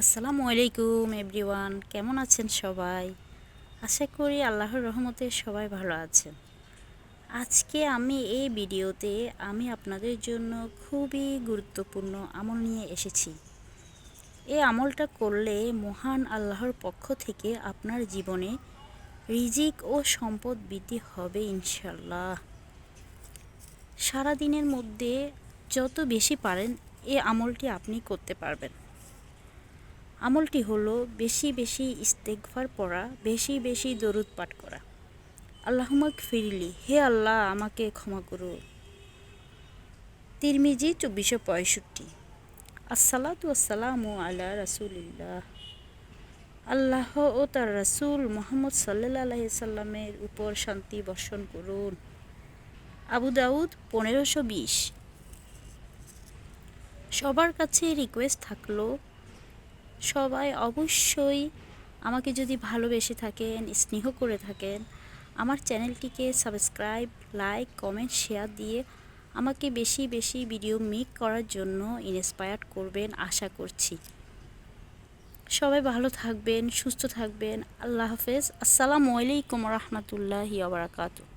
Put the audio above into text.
আসসালামু আলাইকুম এভরিওয়ান, কেমন আছেন সবাই? আশা করি আল্লাহর রহমতে সবাই ভালো আছেন। আজকে আমি এই ভিডিওতে আমি আপনাদের জন্য খুবই গুরুত্বপূর্ণ আমল নিয়ে এসেছি। এই আমলটা করলে মহান আল্লাহর পক্ষ থেকে আপনার জীবনে রিজিক ও সম্পদ বৃদ্ধি হবে ইনশাল্লাহ সারাদিনের মধ্যে যত বেশি পারেন, এই আমলটি আপনি করতে পারবেন। আমলটি হলো বেশি বেশি ইস্তেকভার পড়া, বেশি বেশি দরুদ পাঠ করা। আল্লাহমাক ফিরিলি হে আল্লাহ আমাকে ক্ষমা করো। তিরমিজি চব্বিশশো পঁয়ষট্টি। আসসালাতু আসসালামু আল্লাহ রাসুলিল্লাহ। আল্লাহ ও তার রাসুল মোহাম্মদ সাল্লাহ সাল্লামের উপর শান্তি বর্ষণ করুন। আবু দাউদ পনেরোশো বিশ। সবার কাছে রিকোয়েস্ট থাকল সবাই অবশ্যই আমাকে যদি ভালোবেসে থাকেন, স্নেহ করে থাকেন, আমার চ্যানেলটিকে সাবস্ক্রাইব, লাইক, কমেন্ট, শেয়ার দিয়ে আমাকে বেশি বেশি ভিডিও মেক করার জন্য ইন্সপায়ার করবেন আশা করছি। সবাই ভালো থাকবেন, সুস্থ থাকবেন। আল্লাহ হাফেজ। আসসালামু আলাইকুম রহমতুল্লাহি আবরাকাতু